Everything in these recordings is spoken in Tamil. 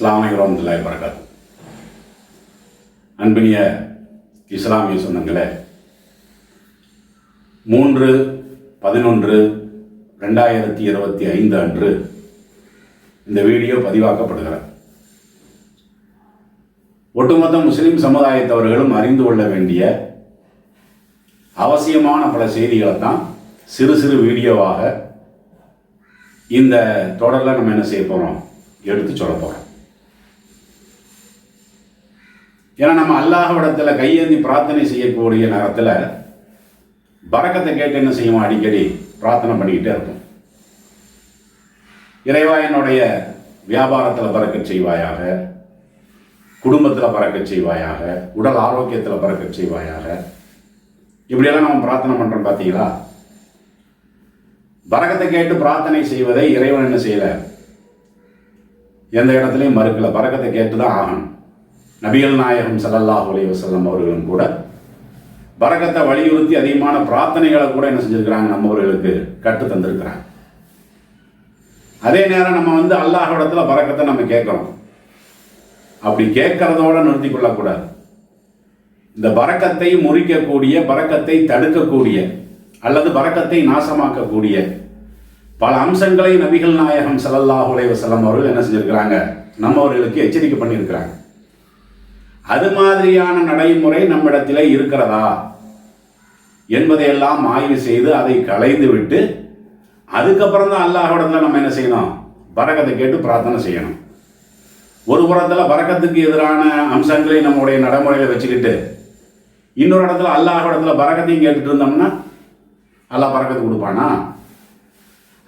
இஸ்லாமிய அலைக்கும் வரமத்துல்லாஹி வரகாத்து அன்பினிய இஸ்லாமிய சொந்தங்களே மூன்று பதினொன்று ரெண்டாயிரத்தி இருபத்தி ஐந்து அன்று இந்த வீடியோ பதிவாக்கப்படுகிறது. ஒட்டுமொத்த முஸ்லிம் சமுதாயத்தவர்களும் அறிந்து கொள்ள வேண்டிய அவசியமான பல செய்திகளை தான் சிறு சிறு வீடியோவாக இந்த தொடரில் நம்ம என்ன செய்ய போகிறோம் எடுத்து சொல்ல போகிறோம் ஏன்னா நம்ம அல்லாஹவிடத்தில் கையேந்தி பிரார்த்தனை செய்யக்கூடிய நேரத்தில் பறக்கத்தை கேட்டு என்ன செய்வோம்? அடிக்கடி பிரார்த்தனை பண்ணிக்கிட்டே இருப்போம். இறைவா என்னுடைய வியாபாரத்தில் பறக்க செய்வாயாக குடும்பத்தில் பறக்க செய்வாயாக உடல் ஆரோக்கியத்தில் பறக்க செய்வாயாக. இப்படியெல்லாம் நம்ம பிரார்த்தனை பண்ணுறோம் பார்த்தீங்களா பரகத்தை கேட்டு பிரார்த்தனை செய்வதை இறைவன் என்ன செய்யலை? எந்த இடத்துலையும் மறுக்கலை. பரகத்தை கேட்டு தான் ஆகணும். நபிகள் நாயகம் சல்லல்லாஹ் அலைஹி வஸல்லம் அவர்களும் கூட பரகத்தை வலியுறுத்தி அதிகமான பிரார்த்தனைகளை கூட என்ன செஞ்சிருக்கிறாங்க? நம்மவர்களுக்கு கற்று தந்திருக்கிறாங்க. அதே நேரம் நம்ம வந்து அல்லாஹ்விடத்துல பரக்கத்தை நம்ம கேட்குறோம் அப்படி கேட்கறதோட நிறுத்தி கொள்ளக்கூடாது. இந்த பறக்கத்தை முறிக்கக்கூடிய பரக்கத்தை தடுக்கக்கூடிய அல்லது பரக்கத்தை நாசமாக்கக்கூடிய பல அம்சங்களை நபிகள் நாயகம் ஸல்லல்லாஹு அலைஹி அவர்கள் என்ன செஞ்சிருக்கிறாங்க? நம்மவர்களுக்கு எச்சரிக்கை பண்ணியிருக்கிறாங்க. அது மாதிரியான நடைமுறை நம்மிடத்தில் இருக்கிறதா என்பதையெல்லாம் ஆய்வு செய்து அதை களைந்து விட்டு அதுக்கப்புறம் தான் அல்லாஹ்விடத்தில் நம்ம என்ன செய்யணும்? பரக்கத்தை கேட்டு பிரார்த்தனை செய்யணும். ஒரு புறத்தில் பறக்கத்துக்கு எதிரான அம்சங்களை நம்முடைய நடைமுறையில் வச்சுக்கிட்டு இன்னொரு இடத்துல அல்லாஹ் இடத்துல பறக்கத்தையும் கேட்டுட்டு இருந்தோம்னா அல்லாஹ் பறக்கத்து கொடுப்பானா?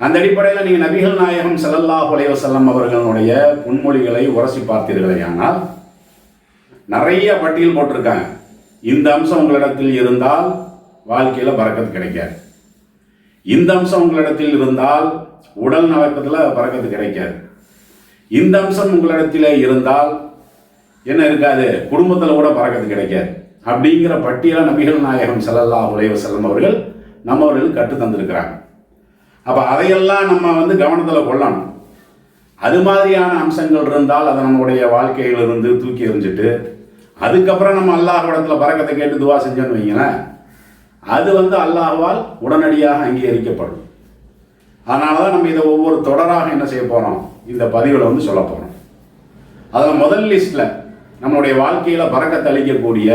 அந்த அடிப்படையில் நீங்கள் நபிகள் நாயகம் செல்லல்லா அலைஹி அவர்களுடைய புன்மொழிகளை உரசி பார்த்தீர்களே ஆனால் நிறைய பட்டியல் போட்டிருக்காங்க. இந்த அம்சம் உங்களிடத்தில் இருந்தால் வாழ்க்கையில் பறக்கத்து கிடைக்காது. இந்த அம்சம் உங்களிடத்தில் இருந்தால் உடல் நலக்கத்தில் பறக்கத்து கிடைக்காது. இந்த அம்சம் உங்களிடத்தில் இருந்தால் என்ன இருக்காது? குடும்பத்தில் கூட பறக்கத்து கிடைக்காது. அப்படிங்கிற பட்டியலை நபிகள் நாயகம் செல்லல்லா உலைவ செல்லம் அவர்கள் நம்மவர்கள் கற்று தந்திருக்கிறாங்க அப்போ அதையெல்லாம் நம்ம வந்து கவனத்தில் கொள்ளணும். அது மாதிரியான அம்சங்கள் இருந்தால் அதை நம்முடைய வாழ்க்கையிலிருந்து தூக்கி எறிஞ்சிட்டு அதுக்கப்புறம் நம்ம அல்லாஹ் இடத்துல பறக்கத்தை கேட்டு துவா செஞ்சோன்னு வைங்களேன் அது வந்து அல்லாஹ்வால் உடனடியாக அங்கீகரிக்கப்படும். அதனால தான் நம்ம இதை ஒவ்வொரு தொடராக என்ன செய்ய போகிறோம் இந்த பதிவில் வந்து சொல்ல போகிறோம் அதில் முதல் லிஸ்ட்டில் நம்மளுடைய வாழ்க்கையில் பறக்கத்தை அளிக்கக்கூடிய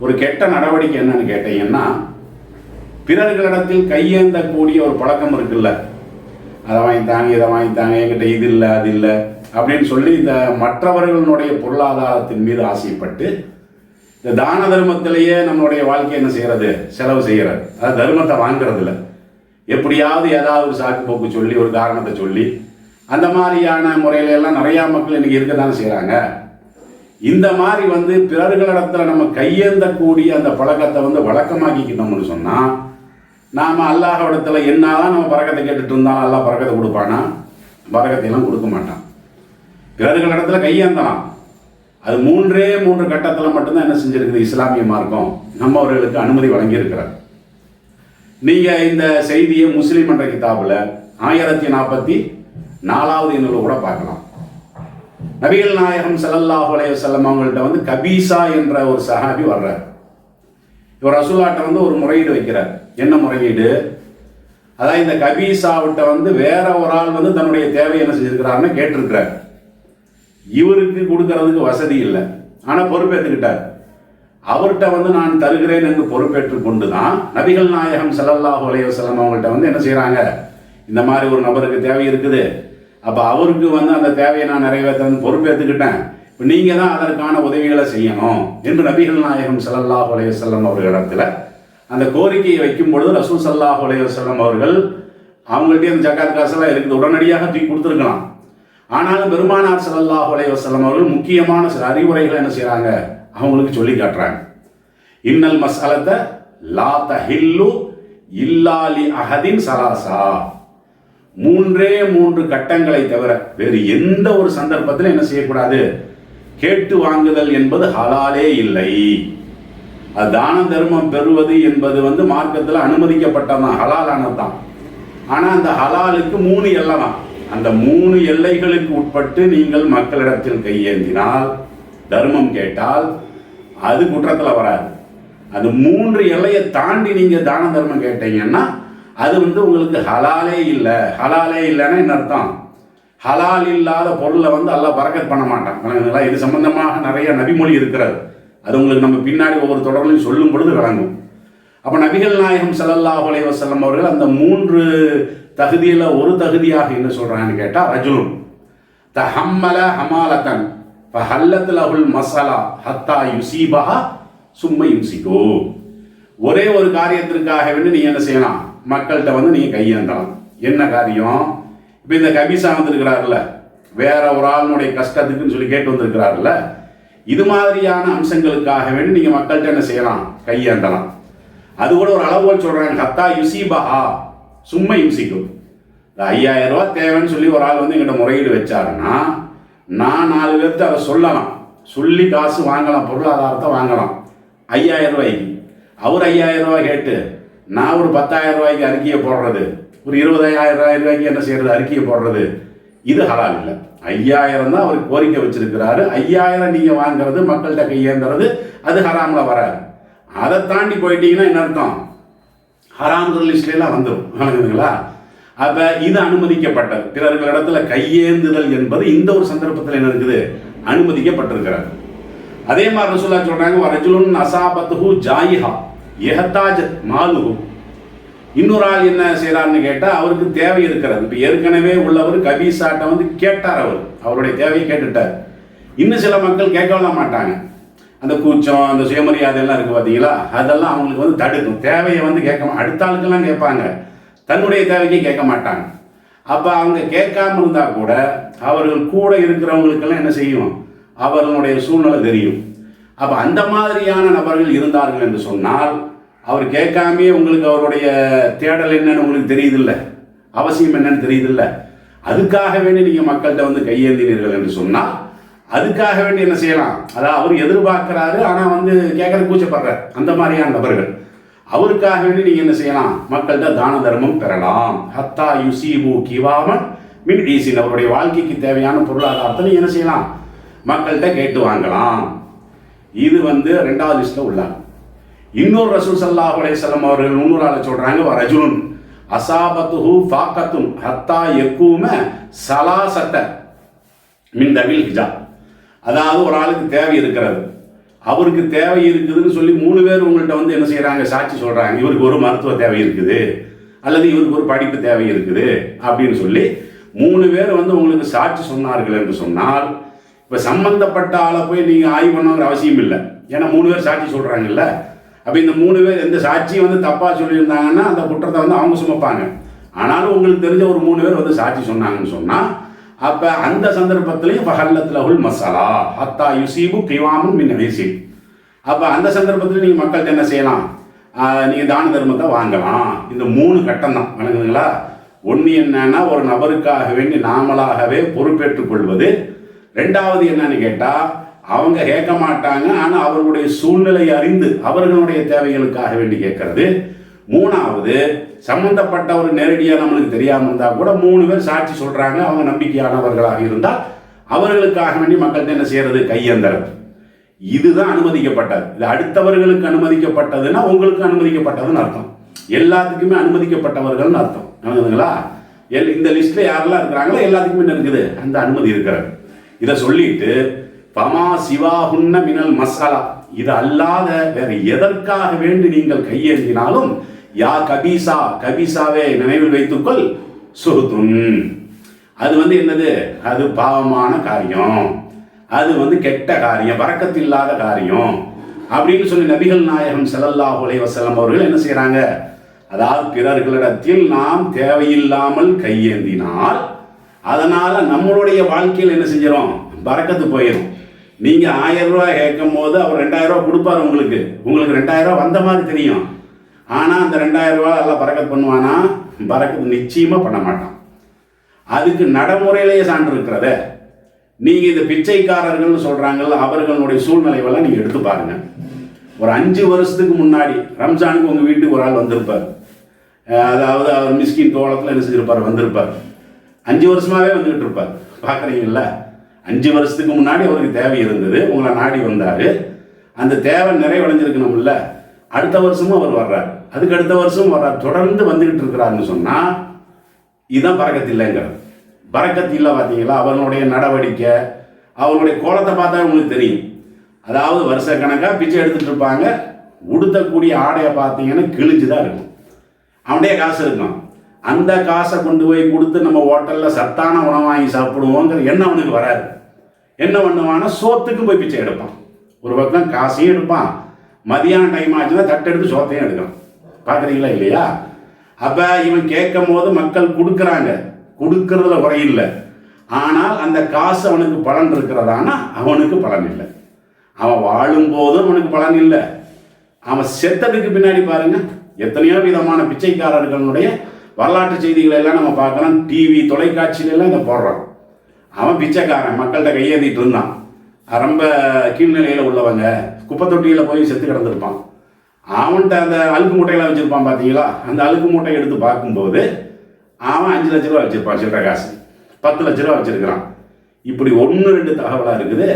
ஒரு கெட்ட நடவடிக்கை என்னன்னு கேட்டீங்கன்னா பிறர்களிடத்தில் கையேந்தக்கூடிய ஒரு பழக்கம் இருக்குல்ல? அதை வாங்கித்தாங்க இதை வாங்கித்தாங்க என்கிட்ட இது இல்லை அது இல்லை அப்படின்னு சொல்லி இந்த மற்றவர்களுடைய பொருளாதாரத்தின் மீது ஆசைப்பட்டு இந்த தான தர்மத்திலேயே நம்மளுடைய வாழ்க்கை என்ன செய்யறது? செலவு செய்கிறது அது தர்மத்தை வாங்குறதில்ல. எப்படியாவது ஏதாவது ஒரு சாக்கு போக்கு சொல்லி ஒரு காரணத்தை சொல்லி அந்த மாதிரியான முறையில எல்லாம் நிறையா மக்கள் இன்னைக்கு இருக்க தானே செய்கிறாங்க இந்த மாதிரி வந்து பிறர்களிடத்துல நம்ம கையேந்தக்கூடிய அந்த பழக்கத்தை வந்து வழக்கமாக்கிக்கிட்டோம்னு சொன்னால் நாம் அல்லாஹ்விடத்தில் என்னதான் நம்ம பறக்கத்தை கேட்டுட்டு இருந்தாலும் அல்லாஹ் பறக்கத்தை கொடுப்பானா? பறக்கத்தையெல்லாம் கொடுக்க மாட்டான். பிறர்களிடத்துல கையேந்தலாம். அது மூன்றே மூன்று கட்டத்தில் மட்டும்தான் என்ன செஞ்சிருக்குது? இஸ்லாமிய மார்க்கம் நம்ம அவர்களுக்கு அனுமதி வழங்கியிருக்கிறார். நீங்கள் இந்த செய்தியை முஸ்லீம் என்ற கிதாபில் ஆயிரத்தி நாற்பத்தி நாலாவது எண்ணில் கூட பார்க்கலாம். நபிகள் நாயகம் செல்லல்லாஹு அலைய செல்லம் அவங்கள்ட்ட வந்து கபீசா என்ற ஒரு சஹாபி வர்றார். இவர் ரசூலாட்ட வந்து ஒரு முறையீடு வைக்கிறார். என்ன முறையீடு? அதான் இந்த கபீசாவிட்ட வந்து வேற ஒரு ஆள் வந்து தன்னுடைய தேவை என்ன செஞ்சிருக்கிறாருன்னு கேட்டிருக்கிறார். இவருக்கு கொடுக்கறதுக்கு வசதி இல்லை. ஆனால் பொறுப்பேற்றுக்கிட்டார் அவர்கிட்ட வந்து நான் தருகிறேன் என்று பொறுப்பேற்று கொண்டு தான் நபிகள் நாயகம் ஸல்லல்லாஹு அலைஹி அவங்கள்ட்ட வந்து என்ன செய்கிறாங்க இந்த மாதிரி ஒரு நபருக்கு தேவை இருக்குது. அப்போ அவருக்கு வந்து அந்த தேவையை நான் நிறைவேற்ற பொறுப்பேற்றுக்கிட்டேன் நீங்கள் தான் அதற்கான உதவிகளை செய்யணும் என்று நபிகள் நாயகம் சல்லல்லாஹ் அலைஹி வஸல்லம் அவர்களிடத்தில் அந்த கோரிக்கையை வைக்கும் பொழுது ரசூல் சல்லாஹ் அலைஹி அவர்கள் அவங்கள்ட்ட அந்த ஜக்காத் காசெல்லாம் இருக்குது. உடனடியாக தூக்கி கொடுத்துருக்கலாம். ஆனாலும் பெருமானார் சல்லாஹ் அலைஹி வஸல்லம் அவர்கள் முக்கியமான சில அறிவுரைகளை என்ன செய்கிறாங்க அவங்களுக்கு சொல்லி காட்டுறாங்க. இன்னல் மசாலத்தை லா தஹில்லு இல்லாலி அஹதின் சலாசா. மூன்றே மூன்று கட்டங்களை தவிர வேறு எந்த ஒரு சந்தர்ப்பத்திலும் என்ன செய்யக்கூடாது? கேட்டு வாங்குதல் என்பது ஹலாலே இல்லை. அது தான தர்மம் பெறுவது என்பது வந்து மார்க்கத்தில் அனுமதிக்கப்பட்டதான் ஹலாலானது தான் ஆனால் அந்த ஹலாலுக்கு மூணு எல்லைதான் அந்த மூணு எல்லைகளுக்கு உட்பட்டு நீங்கள் மக்களிடத்தில் கையேந்தினால் தர்மம் கேட்டால் அது குற்றத்தில் வராது. அது மூன்று எல்லையை தாண்டி நீங்கள் தான தர்மம் கேட்டீங்கன்னா அது வந்து உங்களுக்கு ஹலாலே இல்லை. ஹலாலே இல்லைன்னா என்ன அர்த்தம்? ஹலால் இல்லாத பொருளை வந்து அல்லாஹ் பறக்கத் பண்ண மாட்டான். இதெல்லாம் இது சம்பந்தமாக நிறைய நபிமொழி இருக்கிறது. அது உங்களுக்கு நம்ம பின்னாடி ஒவ்வொரு தொடர்லையும் சொல்லும் பொழுது விளங்கும். அப்போ நபிகள் நாயகம் சல்லல்லா அலைஹி வசல்லம் அவர்கள் அந்த மூன்று தகுதியில் ஒரு தகுதியாக என்ன சொல்கிறாங்கன்னு கேட்டால் ரஜுலும் த ஹம்மல ஹமாலத்தன். ஹல்லத்தில் லஹுல் மசாலா ஹத்தா யுசீபஹா சும்ம யுசிகோ ஒரே ஒரு காரியத்திற்காக வேண்டி நீங்கள் என்ன செய்யலாம்? மக்கள்கிட்ட வந்து நீங்கள் கையேந்தலாம். என்ன காரியம்? இப்போ இந்த கமிஷன் வந்திருக்கிறாருல்ல வேற ஒரு ஆளுனுடைய கஷ்டத்துக்குன்னு சொல்லி கேட்டு வந்திருக்கிறாருல்ல இது மாதிரியான அம்சங்களுக்காக வேண்டி நீங்கள் மக்கள்கிட்ட என்ன செய்யலாம்? கையாண்டலாம் அது கூட ஒரு அளவுகோல் சொல்கிறாங்க ஹத்தா யுசீபஹா சும்மா இம்சிக்கும். இந்த ஐயாயிரம் ரூபா தேவைன்னு சொல்லி ஒரு ஆள் வந்து எங்கிட்ட முறையீடு வச்சாருன்னா நான் நாலு பேர்த்து அதை சொல்லலாம். சொல்லி காசு வாங்கலாம் பொருளாதாரத்தை வாங்கலாம். ஐயாயிரம் ரூபாய்க்கு. அவர் ஐயாயிரம் ரூபாய் கேட்டு நான் ஒரு பத்தாயிரம் ரூபாய்க்கு அறிக்கையை போடுறது. ஒரு இருபதாயிரம் ஆயிரம் ரூபாய்க்கு என்ன செய்யறது? அறிக்கையை போடுறது. இது ஹலால் இல்லை. ஐயாயிரம் தான் அவர் கோரிக்கை வச்சிருக்கிறாரு. ஐயாயிரம் நீங்கள் வாங்குறது மக்கள்கிட்ட கையேந்துறது அது ஹராமில் வராது. அதை தாண்டி போயிட்டீங்கன்னா என்ன அர்த்தம்? ஹராம் லிஸ்ட்லாம் வந்துடும் வணங்குதுங்களா அப்ப இது அனுமதிக்கப்பட்டது. பிறர்களிடத்துல கையேந்துதல் என்பது இந்த ஒரு சந்தர்ப்பத்தில் என்ன இருக்குது? அனுமதிக்கப்பட்டிருக்கிறார் அதே மாதிரி ரசூலா சொல்றாங்க வரஜுலுன் அசாபத்துஹு ஜாயிஹா எஹத்தாஜ் மாலுஹு. இன்னொரு ஆள் என்ன செய்யறாருன்னு கேட்டால் அவருக்கு தேவை இருக்கிறது. இப்போ ஏற்கனவே உள்ளவர் கபீசாட்டை வந்து கேட்டார் அவர். அவருடைய தேவையை கேட்டுட்டார். இன்னும் சில மக்கள் கேட்கலாம் மாட்டாங்க. அந்த கூச்சம் அந்த சுயமரியாதை எல்லாம் இருக்குது பார்த்தீங்களா அதெல்லாம் அவங்களுக்கு வந்து தடுக்கும். தேவையை வந்து கேட்க அடுத்த ஆளுக்கெல்லாம் கேட்பாங்க. தன்னுடைய தேவைக்கு கேட்க மாட்டாங்க. அப்போ அவங்க கேட்காம இருந்தால் கூட அவர்கள் கூட இருக்கிறவங்களுக்கெல்லாம் என்ன செய்யும்? அவர்களுடைய சூழ்நிலை தெரியும். அப்போ அந்த மாதிரியான நபர்கள் இருந்தார்கள் என்று சொன்னால் அவர் கேட்காமே உங்களுக்கு அவருடைய தேடல் என்னன்னு உங்களுக்கு தெரியுதில்ல. அவசியம் என்னன்னு தெரியுதில்ல. அதுக்காக வேண்டி நீங்கள் மக்கள்கிட்ட வந்து கையேந்தினீர்கள் என்று சொன்னால் அதுக்காக வேண்டி என்ன செய்யலாம்? அதாவது அவர் எதிர்பார்க்கிறாரு ஆனால் வந்து கேட்கற கூச்சப்படுறார். அந்த மாதிரியான நபர்கள். அவருக்காக வேண்டி நீங்கள் என்ன செய்யலாம்? மக்கள்கிட்ட தான தர்மம் பெறலாம். ஹத்தா யுசிபு கிவாமன் மின் ஈசின். அவருடைய வாழ்க்கைக்கு தேவையான பொருளாதாரத்தை நீங்கள் என்ன செய்யலாம்? மக்கள்கிட்ட கேட்டு வாங்கலாம். இது வந்து ரெண்டாவது லிஸ்ட்டில் உள்ளாங்க இன்னொரு ரசூல் சல்லாஹ் அலேசல்லம் அவர்கள் இன்னொரு ஆளை சொல்றாங்க "வ ரஜுலுன். அசாபத்துஹு ஃபாக்கத்தும் ஹத்தா சலா சலாசத்த மின் தவில் ஹிஜா அதாவது ஒரு ஆளுக்கு தேவை இருக்கிறது. அவருக்கு தேவை இருக்குதுன்னு சொல்லி மூணு பேர் உங்கள்கிட்ட வந்து என்ன செய்கிறாங்க சாட்சி சொல்கிறாங்க இவருக்கு ஒரு மருத்துவ தேவை இருக்குது. அல்லது இவருக்கு ஒரு படிப்பு தேவை இருக்குது அப்படின்னு சொல்லி மூணு பேர் வந்து உங்களுக்கு சாட்சி சொன்னார்கள் என்று சொன்னால் இப்போ சம்பந்தப்பட்ட ஆளை போய் நீங்கள் ஆய்வு பண்ணுங்கிற அவசியம் இல்லை. ஏன்னா மூணு பேர் சாட்சி சொல்கிறாங்கல்ல அப்போ இந்த மூணு பேர் எந்த சாட்சியும் வந்து தப்பாக சொல்லியிருந்தாங்கன்னா அந்த குற்றத்தை வந்து அவங்க சுமப்பாங்க. ஆனாலும் உங்களுக்கு தெரிஞ்ச ஒரு மூணு பேர் வந்து சாட்சி சொன்னாங்கன்னு சொன்னால் அப்போ அந்த சந்தர்ப்பத்திலையும் ஃபஹல்லத்துலஹுல் மசாலா ஹத்தா யுசீபு கிவாமும் மின் வீசி அப்போ அந்த சந்தர்ப்பத்தில் நீங்கள் மக்கள்கிட்ட என்ன செய்யலாம்? நீங்கள் தான தர்மத்தை வாங்கலாம். இந்த மூணு கட்டம் தான். வணங்குதுங்களா? ஒன்று என்னன்னா ஒரு நபருக்காக வேண்டி நாமளாகவே பொறுப்பேற்றுக் கொள்வது. ரெண்டாவது என்னன்னு கேட்டால் அவங்க கேட்க மாட்டாங்க ஆனால் அவர்களுடைய சூழ்நிலை அறிந்து அவர்களுடைய தேவைகளுக்காக வேண்டி கேட்கறது. மூணாவது சம்பந்தப்பட்டவர் நேரடியாக நம்மளுக்கு தெரியாமல் இருந்தால் கூட மூணு பேர் சாட்சி சொல்கிறாங்க அவங்க நம்பிக்கையானவர்களாக இருந்தால் அவர்களுக்காக வேண்டி மக்கள்கிட்ட என்ன செய்யறது? கையந்தரம் இதுதான் அனுமதிக்கப்பட்டது. இது அடுத்தவர்களுக்கு அனுமதிக்கப்பட்டதுன்னா உங்களுக்கு அனுமதிக்கப்பட்டதுன்னு அர்த்தம். எல்லாத்துக்குமே அனுமதிக்கப்பட்டவர்கள்னு அர்த்தம். புரியுதுங்களா எல் இந்த லிஸ்ட்ல யாரெல்லாம் இருக்கிறாங்களோ எல்லாத்துக்குமே என்ன இருக்குது? அந்த அனுமதி இருக்கிறது. இதை சொல்லிட்டு பமா சிவாகுன்ன மினல் மசாலா இது அல்லாத வேற எதற்காக வேண்டி நீங்கள் கையேந்தினாலும் யா கபீசா கபீசாவே நினைவில் வைத்துக்கொள் சுருதுன் அது வந்து என்னது? அது பாவமான காரியம். அது வந்து கெட்ட காரியம் வரக்கத்தில்லாத காரியம். அப்படின்னு சொல்லி நபிகள் நாயகம் செலல்லா அலைஹி வஸல்லம் அவர்கள் என்ன செய்கிறாங்க அதாவது பிறர்களிடத்தில் நாம் தேவையில்லாமல் கையேந்தினால் அதனால நம்மளுடைய வாழ்க்கையில் என்ன செஞ்சிடும் பறக்கத்து போயிடும் நீங்க ஆயிரம் ரூபாய் கேட்கும் போது அவர் ரெண்டாயிரம் ரூபாய் கொடுப்பாரு உங்களுக்கு. உங்களுக்கு ரெண்டாயிரம் ரூபாய் வந்த மாதிரி தெரியும். ஆனா அந்த ரெண்டாயிரம் ரூபாய் எல்லாம் பறக்கத் பண்ணுவானா? பறக்கத்து நிச்சயமா பண்ண மாட்டான். அதுக்கு நடைமுறையிலேயே சான்று இருக்கிறத. நீங்க இந்த பிச்சைக்காரர்கள்னு சொல்றாங்கல்ல அவர்களுடைய சூழ்நிலைவெல்லாம் நீங்க எடுத்து பாருங்க. ஒரு அஞ்சு வருஷத்துக்கு முன்னாடி ரம்ஜானுக்கு உங்க வீட்டுக்கு ஒரு ஆள் வந்திருப்பார். அதாவது அவர் மிஸ்கின் தோளத்தில் என்ன செஞ்சிருப்பார்? வந்திருப்பார். அஞ்சு வருஷமாவே வந்துகிட்டு இருப்பார். பார்க்குறீங்கல்ல அஞ்சு வருஷத்துக்கு முன்னாடி அவருக்கு தேவை இருந்தது. உங்களை நாடி வந்தார். அந்த தேவை நிறைவடைஞ்சிருக்கணும்ல. அடுத்த வருஷமும் அவர் வர்றார். அதுக்கு அடுத்த வருஷம் வர்றார். தொடர்ந்து வந்துகிட்டு இருக்கிறாருன்னு சொன்னால் இதுதான் பறக்கத்து இல்லைங்கிறது பறக்கத்து இல்லை பார்த்தீங்களா அவனுடைய நடவடிக்கை அவனுடைய கோலத்தை பார்த்தா உங்களுக்கு தெரியும். அதாவது வருஷ கணக்காக பிச்சை எடுத்துகிட்டு இருப்பாங்க. உடுத்தக்கூடிய ஆடையை பார்த்தீங்கன்னா கிழிஞ்சு தான் இருக்கும். அவனுடைய காசு இருக்கும். அந்த காசை கொண்டு போய் கொடுத்து நம்ம ஹோட்டலில் சத்தான உணவு வாங்கி சாப்பிடுவோங்கிற எண்ணம் அவனுக்கு வராது. என்ன பண்ணுவான்னா சோத்துக்கு போய் பிச்சை எடுப்பான். ஒரு பக்கம் காசையும் எடுப்பான். மதியான டைம் ஆச்சுன்னா தட்டெடுத்து சோத்தையும் எடுக்கிறான். பார்க்குறீங்களா இல்லையா? அப்போ இவன் கேட்கும் போது மக்கள் கொடுக்குறாங்க. கொடுக்கறதுல குறையில்லை ஆனால் அந்த காசு அவனுக்கு பலன் இருக்கிறதானா? அவனுக்கு பலன் இல்லை. அவன் வாழும்போதும் அவனுக்கு பலன் இல்லை. அவன் செத்ததுக்கு பின்னாடி பாருங்க எத்தனையோ விதமான பிச்சைக்காரர்களுடைய வரலாற்று செய்திகளை எல்லாம் நம்ம பார்க்கலாம். டிவி தொலைக்காட்சியிலெல்லாம் இதை போடுறான். அவன் பிச்சைக்காரன் மக்கள்கிட்ட கையேந்திட்டு இருந்தான். ரொம்ப கீழ்நிலையில் உள்ளவங்க குப்பை தொட்டியில் போய் செத்து கிடந்திருப்பான். அவன்கிட்ட அந்த அழுக்கு மூட்டையெல்லாம் வச்சுருப்பான் பார்த்தீங்களா அந்த அழுக்கு மூட்டை எடுத்து பார்க்கும்போது அவன் அஞ்சு லட்ச ரூபா வச்சுருப்பான் சில்லற காசு. பத்து லட்ச ரூபா வச்சுருக்கிறான். இப்படி ஒன்று ரெண்டு தகவலாக இருக்குது.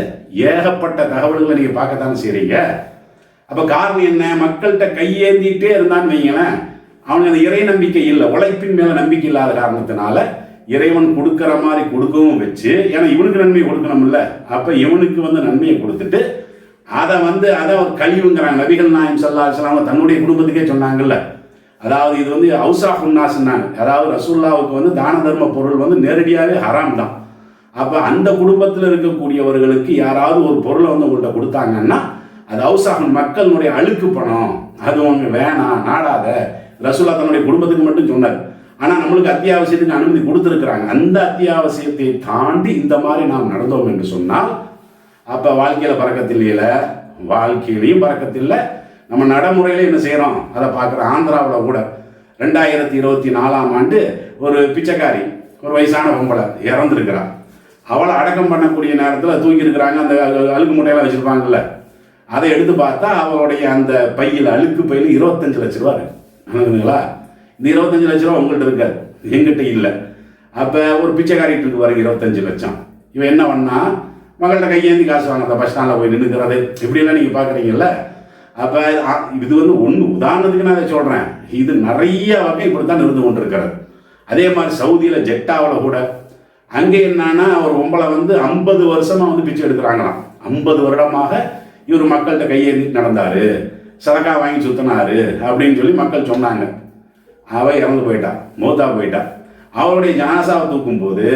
ஏகப்பட்ட தகவல்களை நீங்கள் பார்க்கத்தானே செய்கிறீங்க அப்போ காரணம் என்ன? மக்கள்கிட்ட கையேந்திட்டே இருந்தான்னு வைங்களேன். அவனுக்கு அந்த இறை நம்பிக்கை இல்லை. உழைப்பின் மேலே நம்பிக்கை இல்லாத காரணத்தினால இறைவன் கொடுக்குற மாதிரி கொடுக்கவும் வச்சு ஏன்னா இவனுக்கு நன்மையை கொடுக்கணும்ல. அப்போ இவனுக்கு வந்து நன்மையை கொடுத்துட்டு அதை வந்து அதை ஒரு கழிவுங்கிறாங்க. நபிகள் நாயம் சல்லா அவங்க தன்னுடைய குடும்பத்துக்கே சொன்னாங்கல்ல. அதாவது இது வந்து ஹவுசா ஃபுன்னாஸ்னாங்க அதாவது ரசூல்லாவுக்கு வந்து தான தர்ம பொருள் வந்து நேரடியாகவே ஹராம் தான். அப்போ அந்த குடும்பத்தில் இருக்கக்கூடியவர்களுக்கு யாராவது ஒரு பொருளை வந்து உங்கள்கிட்ட கொடுத்தாங்கன்னா அது ஹவுஸ் மக்களுடைய அழுக்கு பணம். அது ஒன்று வேணாம் நாடாத. ரசூலா தன்னுடைய குடும்பத்துக்கு மட்டும் சொன்னார். ஆனால் நம்மளுக்கு அத்தியாவசியத்துக்கு அனுமதி கொடுத்துருக்குறாங்க. அந்த அத்தியாவசியத்தை தாண்டி இந்த மாதிரி நாம் நடந்தோம் என்று சொன்னால் அப்போ வாழ்க்கையில் இல்லை வாழ்க்கையிலையும் பறக்கத்தில் நம்ம நடைமுறையில என்ன செய்கிறோம் அதை பார்க்குறோம் ஆந்திராவில் கூட ரெண்டாயிரத்தி இருபத்தி நாலாம் ஆண்டு ஒரு பிச்சைக்காரி ஒரு வயசான பொம்பளை இறந்துருக்கிறான் அவளை அடக்கம் பண்ணக்கூடிய நேரத்தில் தூக்கியிருக்கிறாங்க அந்த அழுக்கு முட்டையெல்லாம் வச்சுருப்பாங்கல்ல. அதை எடுத்து பார்த்தா அவளுடைய அந்த பையில் அழுக்கு பையில் இருபத்தஞ்சு லட்ச ரூபா இருக்குங்களா இந்த இருபத்தஞ்சு லட்ச ரூபா உங்கள்கிட்ட இருக்காது எங்கிட்ட இல்லை. அப்போ ஒரு பிச்சைக்காரிட்டு இருக்கு பாருங்க இருபத்தஞ்சு லட்சம். இவன் என்ன பண்ணா மகள்கிட்ட கையேந்தி காசு வாங்க பஸ் ஸ்டாண்டில் போய் நின்றுக்கிறது இப்படியெல்லாம் நீங்கள் பார்க்குறீங்கல்ல அப்போ இது வந்து ஒன்று உதாரணத்துக்கு நான் அதை சொல்கிறேன் இது நிறைய வகை இப்படி தான் இருந்து கொண்டிருக்கிறது. அதே மாதிரி சவுதியில் ஜெட்டாவில் கூட. அங்கே என்னன்னா ஒரு பொம்பளை வந்து ஐம்பது வருஷமாக வந்து பிச்சை எடுக்கிறாங்களாம். ஐம்பது வருடமாக இவர் மக்கள்கிட்ட கையேந்தி நடந்தார். சரக்கா வாங்கி சுத்தினாரு அப்படின்னு சொல்லி மக்கள் சொன்னாங்க. அவள் இறந்து போயிட்டா மூத்தா போயிட்டா. அவளுடைய ஜனாசாவை தூக்கும்போது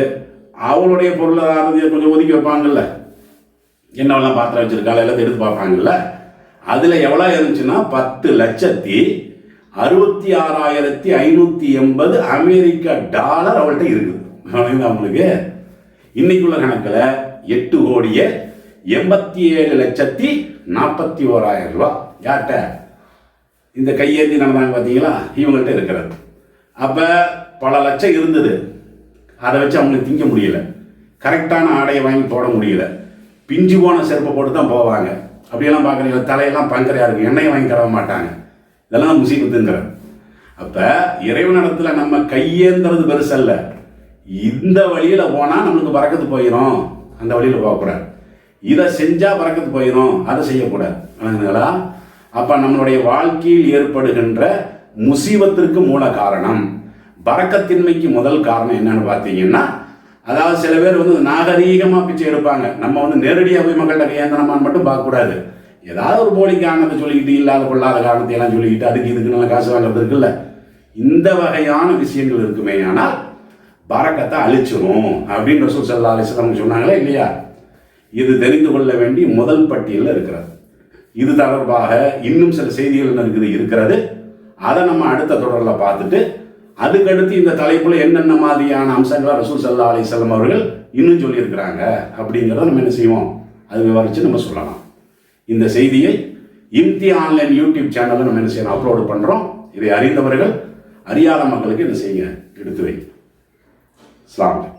அவளுடைய பொருளாதாரத்தை கொஞ்சம் ஒதுக்கி வைப்பாங்கல்ல. என்னவெல்லாம் பாத்திரம் வச்சிருக்காள் எல்லாத்தையும் எடுத்து பார்ப்பாங்கல்ல. அதில் எவ்வளோ இருந்துச்சுன்னா பத்து லட்சத்தி அறுபத்தி ஆறாயிரத்தி ஐநூற்றி எண்பது அமெரிக்க டாலர் அவள்கிட்ட இருக்குது. அவங்களுக்கு இன்னைக்குள்ள கணக்கில் எட்டு கோடியே எண்பத்தி ஏழு லட்சத்தி நாற்பத்தி ஓராயிரம் ரூபா. யார்கிட்ட? இந்த கையேந்தி நடந்தாங்க பார்த்தீங்களா இவங்கள்ட்ட இருக்கிறது. அப்போ பல லட்சம் இருந்தது. அதை வச்சு அவங்களுக்கு திங்க முடியல. கரெக்டான ஆடையை வாங்கி போட முடியல. பிஞ்சு போன செருப்பை போட்டு தான் போவாங்க. அப்படியெல்லாம் பார்க்குறீங்க தலையெல்லாம் பங்கரையாக இருக்கும் எண்ணெயை வாங்கி தர மாட்டாங்க. இதெல்லாம் முசீபத்துங்கிறது. அப்போ இறைவனிடத்தில் நம்ம கையேந்துறது பெருசல்ல. இந்த வழியில் போனால் நம்மளுக்கு பறக்கத்து போயிடும் அந்த வழியில் போகக்கூடாது. இதை செஞ்சால் பறக்கத்து போயிடும் அதை செய்யக்கூடாது. வணங்குங்களா அப்போ நம்மளுடைய வாழ்க்கையில் ஏற்படுகின்ற முசீபத்திற்கு மூல காரணம் பறக்கத்தின்மைக்கு முதல் காரணம் என்னன்னு பார்த்தீங்கன்னா அதாவது சில பேர் வந்து நாகரீகமாக பிச்சை எடுப்பாங்க. நம்ம வந்து நேரடியாக போய் மக்கள்கிட்ட கையேந்தனமான்னு மட்டும் பார்க்கக்கூடாது. ஏதாவது ஒரு போலி காரணத்தை சொல்லிக்கிட்டு இல்லாத கொள்ளாத காரணத்தை எல்லாம் சொல்லிக்கிட்டு அதுக்கு இதுக்குன்னு காசு வாங்குறது இருக்குல்ல? இந்த வகையான விஷயங்கள் இருக்குமே. ஆனால் பறக்கத்தை அழிச்சிரும். அப்படின்னு சொல்லி சல்லா சொன்னாங்களே இல்லையா? இது தெரிந்து கொள்ள வேண்டிய முதல் பட்டியலில் இருக்கிறது. இது தொடர்பாக இன்னும் சில செய்திகள் இருக்குது? இருக்கிறது. அதை நம்ம அடுத்த தொடரில் பார்த்துட்டு அதுக்கடுத்து இந்த தலைப்பில் என்னென்ன மாதிரியான அம்சங்களை ரசூல் சல்லா அலிஸ்லாம் அவர்கள் இன்னும் சொல்லியிருக்கிறாங்க அப்படிங்கிறத நம்ம என்ன செய்வோம்? அது விவரித்து நம்ம சொல்லலாம். இந்த செய்தியை இம்தி ஆன்லைன் யூடியூப் சேனலில் நம்ம என்ன செய்யணும் அப்லோடு பண்ணுறோம் இதை அறிந்தவர்கள் அறியாத மக்களுக்கு என்ன செய்யுங்க எடுத்து வைங்க அஸ்ஸலாமு